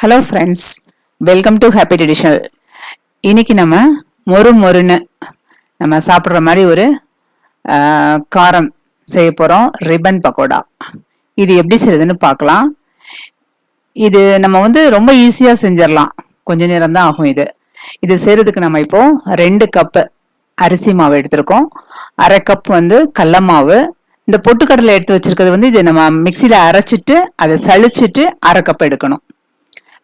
Hello friends welcome to happy traditional இன்னைக்கு நம்ம மொறு மொறுன்னு நம்ம சாப்பிட்ற மாதிரி ஒரு காரம் செய்ய போகிறோம் ரிப்பன் பக்கோடா. இது எப்படி செய்யுதுன்னு பார்க்கலாம். இது நம்ம வந்து ரொம்ப ஈஸியாக செஞ்சிடலாம். கொஞ்ச நேரம் தான் ஆகும் இது. இது செய்கிறதுக்கு நம்ம இப்போது ரெண்டு கப்பு அரிசி மாவு எடுத்திருக்கோம். அரை கப் வந்து கடல மாவு. இந்த பொட்டுக்கடலை எடுத்து வச்சிருக்கிறது வந்து இது நம்ம மிக்சியில் அரைச்சிட்டு அதை சளிச்சிட்டு அரை கப் எடுக்கணும்.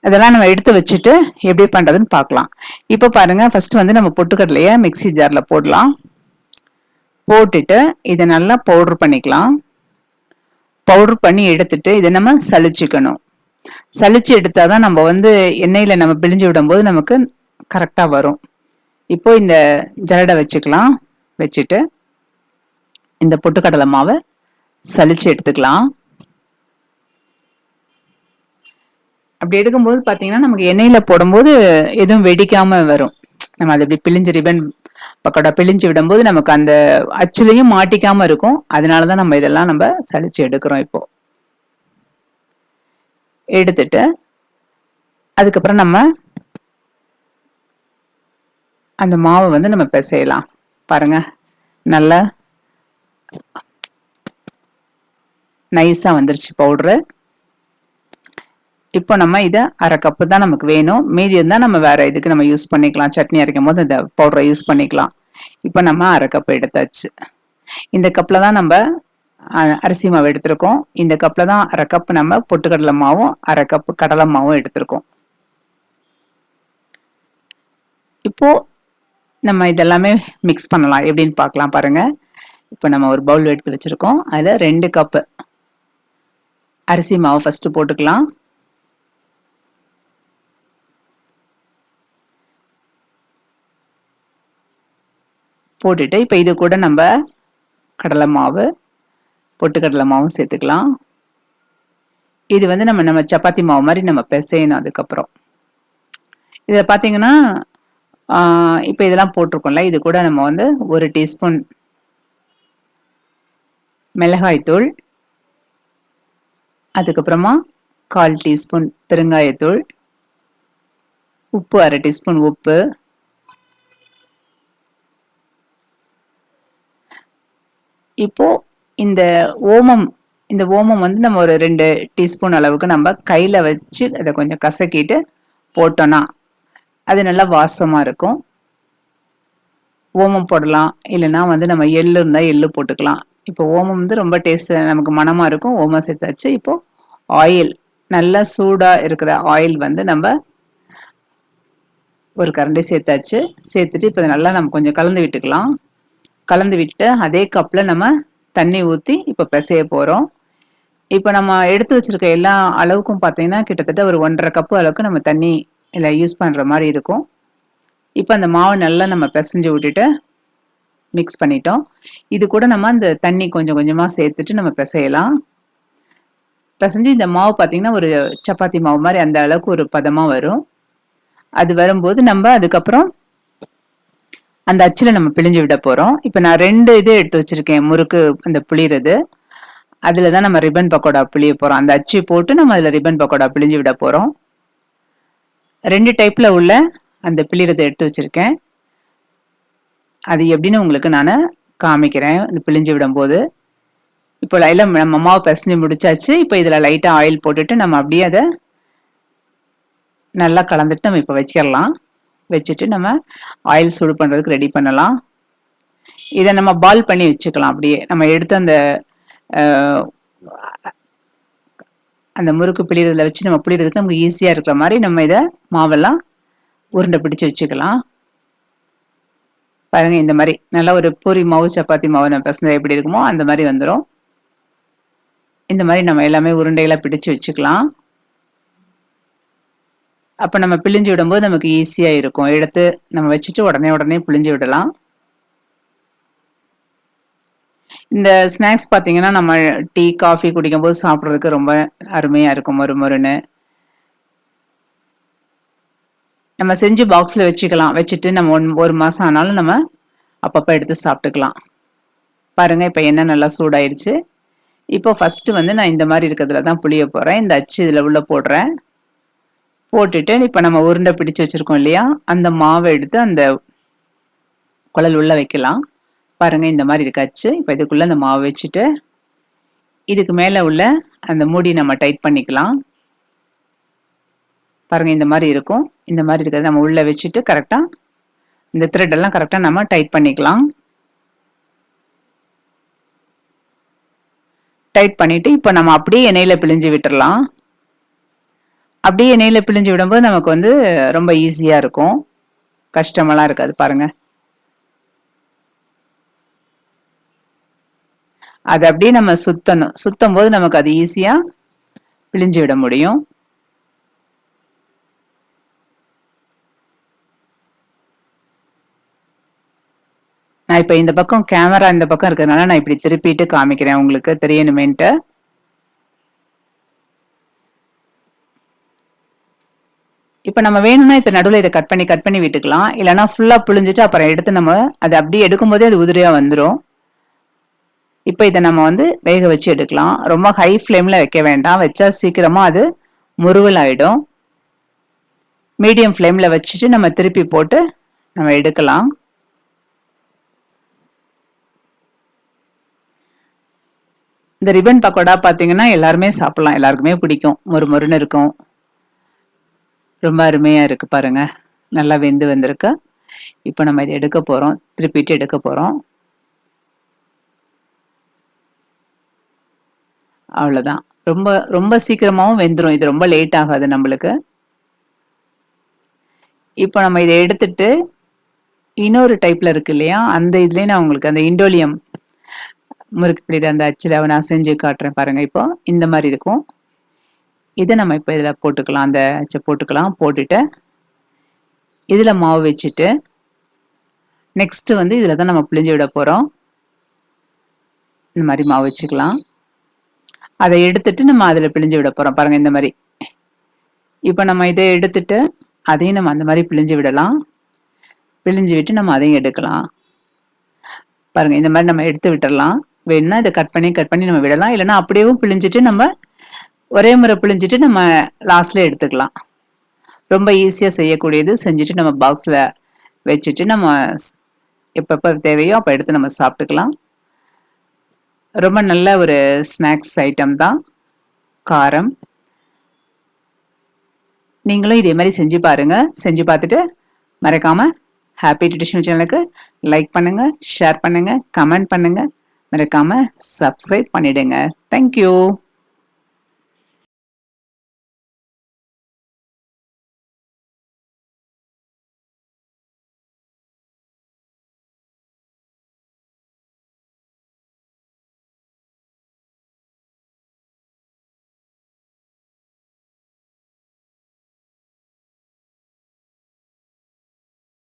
அதெல்லாம் நம்ம எடுத்து வச்சுட்டு எப்படி பண்ணுறதுன்னு பார்க்கலாம். இப்போ பாருங்க ஃபஸ்ட்டு வந்து நம்ம பொட்டுக்கடலையை மிக்ஸி ஜாரில் போடலாம். போட்டுட்டு இதை நல்லா பவுடர் பண்ணிக்கலாம். பவுடர் பண்ணி எடுத்துட்டு இதை நம்ம சலிச்சுக்கணும் சளிச்சு எடுத்தால் தான் நம்ம வந்து எண்ணெயில் நம்ம பிழிஞ்சு விடும்போது நமக்கு கரெக்டாக வரும். இப்போ இந்த ஜரடை வச்சுக்கலாம். வச்சுட்டு இந்த பொட்டுக்கடலை மாவை சளிச்சு எடுத்துக்கலாம். அப்படி எடுக்கும்போது பார்த்தீங்கன்னா நமக்கு எண்ணெயில் போடும்போது எதுவும் வெடிக்காம வரும். நம்ம அதை இப்படி பிழிஞ்சு ரிபன் பக்கோடா பிழிஞ்சு விடும்போது நமக்கு அந்த அச்சுலையும் மாட்டிக்காமல் இருக்கும். அதனால தான் நம்ம இதெல்லாம் நம்ம சளிச்சு எடுக்கிறோம் இப்போ. எடுத்துட்டு அதுக்கப்புறம் நம்ம அந்த மாவை வந்து நம்ம பிசையலாம். பாருங்க நல்லா நைஸாக வந்துருச்சு பவுட்ரு இப்போ நம்ம இதை அரை கப்பு தான் நமக்கு வேணும். மீதி இருந்தால் நம்ம வேற இதுக்கு நம்ம யூஸ் பண்ணிக்கலாம். சட்னி அரைக்கும் போது இந்த பவுடரை யூஸ் பண்ணிக்கலாம். இப்போ நம்ம அரை கப்பு எடுத்தாச்சு. இந்த கப்பில் தான் நம்ம அரிசி மாவு எடுத்திருக்கோம். இந்த கப்பில் தான் அரை கப் நம்ம பொட்டுக்கடலை மாவும் அரை கப்பு கடலை மாவும் எடுத்திருக்கோம். இப்போ நம்ம இதெல்லாமே மிக்ஸ் பண்ணலாம். எப்படின்னு பார்க்கலாம் பாருங்கள் இப்போ நம்ம ஒரு பவுல் எடுத்து வச்சுருக்கோம். அதில் ரெண்டு கப்பு அரிசி மாவு ஃபஸ்ட்டு போட்டுக்கலாம். போட்டுட்டு இப்போ இது கூட நம்ம கடலை மாவு பொட்டு கடலை மாவும் சேர்த்துக்கலாம். இது வந்து நம்ம நம்ம சப்பாத்தி மாவு மாதிரி நம்ம பிசையணும் அதுக்கப்புறம். இதில் பார்த்தீங்கன்னா இப்போ இதெல்லாம் போட்டிருக்கோம்ல இது கூட நம்ம வந்து ஒரு டீஸ்பூன் மிளகாய்த்தூள் அதுக்கப்புறமா கால் டீஸ்பூன் பெருங்காயத்தூள் உப்பு அரை டீஸ்பூன் உப்பு இப்போ இந்த ஓமம் இந்த ஓமம் வந்து நம்ம ஒரு ரெண்டு டீஸ்பூன் அளவுக்கு நம்ம கையில் வச்சு அதை கொஞ்சம் கசக்கிட்டு போட்டோன்னா அது நல்லா வாசமாக இருக்கும். ஓமம் போடலாம். இல்லைன்னா வந்து நம்ம எள்ளு இருந்தால் எள்ளு போட்டுக்கலாம். இப்போ ஓமம் வந்து ரொம்ப டேஸ்ட் நமக்கு மனமாக இருக்கும். ஓமம் சேர்த்தாச்சு. இப்போது ஆயில் நல்லா சூடாக இருக்கிற ஆயில் வந்து நம்ம ஒரு கரண்டி சேர்த்தாச்சு. சேர்த்துட்டு இப்போ நல்லா நம்ம கொஞ்சம் கலந்து விட்டுக்கலாம். கலந்து விட்டு அதே கப்பில் நம்ம தண்ணி ஊற்றி இப்போ பிசைய போகிறோம் இப்போ நம்ம எடுத்து வச்சுருக்க எல்லா அளவுக்கும் பார்த்தீங்கன்னா கிட்டத்தட்ட ஒரு ஒன்றரை கப்பு அளவுக்கு நம்ம தண்ணி இல்லை யூஸ் பண்ணுற மாதிரி இருக்கும். இப்போ அந்த மாவை நல்லா நம்ம பிசைஞ்சு விட்டுட்டு மிக்ஸ் பண்ணிட்டோம். இது கூட நம்ம அந்த தண்ணி கொஞ்சம் கொஞ்சமாக சேர்த்துட்டு நம்ம பிசையலாம். பிசைஞ்சு இந்த மாவு பார்த்தீங்கன்னா ஒரு சப்பாத்தி மாவு மாதிரி அந்த அளவுக்கு ஒரு பதமாக வரும். அது வரும்போது நம்ம அதுக்கப்புறம் அந்த அச்சில் நம்ம பிழிஞ்சு விட போகிறோம் இப்போ நான் ரெண்டு இது எடுத்து வச்சிருக்கேன். முறுக்கு அந்த புளிறது அதில் தான் நம்ம ரிப்பன் பக்கோடா பிழிய போகிறோம் அந்த அச்சு போட்டு நம்ம அதில் ரிப்பன் பக்கோடா பிழிஞ்சு விட போகிறோம் ரெண்டு டைப்பில் உள்ள அந்த பிளிறதை எடுத்து வச்சுருக்கேன். அது எப்படின்னு உங்களுக்கு நான் காமிக்கிறேன். இந்த பிழிஞ்சு விடும்போது. இப்போ எல்லாம் நம்ம மாவு பிசைஞ்சு முடிச்சாச்சு. இப்போ இதில் லைட்டாக ஆயில் போட்டுட்டு நம்ம அப்படியே அதை நல்லா கலந்துட்டு நம்ம இப்போ வச்சிடலாம் வச்சுட்டு நம்ம ஆயில் சூடு பண்ணுறதுக்கு ரெடி பண்ணலாம். இதை நம்ம பால் பண்ணி வச்சுக்கலாம். அப்படியே நம்ம எடுத்து அந்த அந்த முறுக்கு பிழிறதுல வச்சு நம்ம பிழிறதுக்கு நமக்கு ஈஸியாக இருக்கிற மாதிரி நம்ம இதை மாவெல்லாம் உருண்டை பிடிச்சு வச்சுக்கலாம். பாருங்க இந்த மாதிரி நல்லா ஒரு பூரி மாவு சப்பாத்தி மாவு நம்ம பசங்க எப்படி இருக்குமோ அந்த மாதிரி வந்துடும் இந்த மாதிரி நம்ம எல்லாமே உருண்டைகளாக பிடிச்சு வச்சுக்கலாம். அப்போ நம்ம பிழிஞ்சு விடும்போது நமக்கு ஈஸியாக இருக்கும். எடுத்து நம்ம வச்சுட்டு உடனே உடனே பிழிஞ்சு விடலாம். இந்த ஸ்நாக்ஸ் பார்த்தீங்கன்னா நம்ம டீ காஃபி குடிக்கும்போது சாப்பிட்றதுக்கு ரொம்ப அருமையாக இருக்கும். மொறு மொறுன்னு. நம்ம செஞ்சு பாக்ஸில் வச்சுக்கலாம். வச்சுட்டு நம்ம ஒன் ஒரு மாதம் ஆனாலும் நம்ம அப்பப்போ எடுத்து சாப்பிட்டுக்கலாம். பாருங்கள் இப்போ என்ன நல்லா சூடாயிருச்சு. இப்போ ஃபஸ்ட்டு வந்து நான் இந்த மாதிரி இருக்கிறதுல தான் புளிய போகிறேன் இந்த அச்சு இதில் உள்ளே போடுறேன். போட்டுட்டு இப்போ நம்ம உருண்டை பிடிச்சு வச்சுருக்கோம் இல்லையா? அந்த மாவை எடுத்து அந்த குழல் உள்ளே வைக்கலாம். பாருங்கள் இந்த மாதிரி இருக்காச்சு. இப்போ இதுக்குள்ளே அந்த மாவு வச்சுட்டு இதுக்கு மேலே உள்ள அந்த மூடி நம்ம டைட் பண்ணிக்கலாம். பாருங்கள் இந்த மாதிரி இருக்கும். இந்த மாதிரி இருக்கிறத நம்ம உள்ளே வச்சுட்டு கரெக்டாக இந்த த்ரெட்டெல்லாம் கரெக்டாக நம்ம டைட் பண்ணிக்கலாம். டைட் பண்ணிவிட்டு இப்போ நம்ம அப்படியே எண்ணெயில் பிழிஞ்சு விட்டுடலாம் அப்படியே எண்ணெயில் பிழிஞ்சு விடும்போது நமக்கு வந்து ரொம்ப ஈஸியாக இருக்கும். கஷ்டமெல்லாம் இருக்காது பாருங்கள் அது அப்படியே நம்ம சுத்தணும். சுத்தம் போது நமக்கு அது ஈஸியாக பிழிஞ்சு விட முடியும். நான் இப்போ இந்த பக்கம் கேமரா இந்த பக்கம் இருக்கிறதுனால நான் இப்படி திருப்பிட்டு காமிக்கிறேன். உங்களுக்கு தெரியணுமேன்ட்டு. இப்போ நம்ம வேணும்னா இப்போ நடுவில் இதை கட் பண்ணி கட் பண்ணி விட்டுக்கலாம். இல்லைனா ஃபுல்லாக புழிஞ்சிட்டு அப்புறம் எடுத்து நம்ம அதை அப்படியே எடுக்கும்போதே அது உதிரியாக வந்துடும் இப்போ இதை நம்ம வந்து வேக வச்சு எடுக்கலாம். ரொம்ப ஹை ஃப்ளேமில் வைக்க வேண்டாம். வச்சா சீக்கிரமாக அது முருவல் ஆகிடும் மீடியம் ஃப்ளேமில் வச்சுட்டு நம்ம திருப்பி போட்டு நம்ம எடுக்கலாம். இந்த ரிப்பன் பக்கோடா பார்த்தீங்கன்னா எல்லாருமே சாப்பிட்லாம். எல்லாருக்குமே பிடிக்கும். மொறு மொறுன்னு இருக்கும். ரொம்ப அருமையாக இருக்குது பாருங்கள் நல்லா வெந்து வந்திருக்கு. இப்போ நம்ம இதை எடுக்க போகிறோம் திருப்பிட்டு எடுக்க போகிறோம் அவ்வளோதான் ரொம்ப ரொம்ப சீக்கிரமாகவும் வெந்துடும் இது ரொம்ப லேட் ஆகாது நம்மளுக்கு. இப்போ நம்ம இதை எடுத்துட்டு இன்னொரு டைப்பில் இருக்கு இல்லையா? அந்த இதுலேயே நான் உங்களுக்கு அந்த இண்டோலியம் முறுக்கு பிடிக்கிற அந்த அச்சில் நான் செஞ்சு காட்டுறேன் பாருங்கள் இப்போ. இந்த மாதிரி இருக்கும். இதை நம்ம இப்போ இதில் போட்டுக்கலாம். அந்த அச்சை போட்டுக்கலாம். போட்டுட்டு இதில் மாவு வச்சுட்டு நெக்ஸ்ட்டு வந்து இதில் தான் நம்ம பிழிஞ்சு விட போகிறோம் இந்த மாதிரி மாவு வச்சுக்கலாம். அதை எடுத்துட்டு நம்ம அதில் பிழிஞ்சு விட போகிறோம் பாருங்கள் இந்த மாதிரி. இப்போ நம்ம இதை எடுத்துட்டு அதையும் நம்ம அந்த மாதிரி பிழிஞ்சு விடலாம். பிழிஞ்சு விட்டு நம்ம அதையும் எடுக்கலாம். பாருங்கள் இந்த மாதிரி நம்ம எடுத்து விட்டுடலாம் வேணும்னா இதை கட் பண்ணி கட் பண்ணி நம்ம விடலாம். இல்லைன்னா அப்படியேவும் பிழிஞ்சிட்டு நம்ம ஒரே முறை பிழிஞ்சிட்டு நம்ம லாஸ்ட்டில் எடுத்துக்கலாம். ரொம்ப ஈஸியாக செய்யக்கூடியது செஞ்சுட்டு நம்ம பாக்ஸில் வச்சுட்டு நம்ம எப்பப்போ தேவையோ அப்போ எடுத்து நம்ம சாப்பிட்டுக்கலாம். ரொம்ப நல்ல ஒரு ஸ்நாக்ஸ் ஐட்டம் தான். காரம். நீங்களும் இதே மாதிரி செஞ்சு பாருங்கள் செஞ்சு பார்த்துட்டு மறக்காமல் ஹாப்பி ட்ரெடிஷ்னல் சேனலுக்கு லைக் பண்ணுங்கள் ஷேர் பண்ணுங்கள் கமெண்ட் பண்ணுங்கள் மறக்காமல் சப்ஸ்கிரைப் பண்ணிவிடுங்க தேங்க்யூ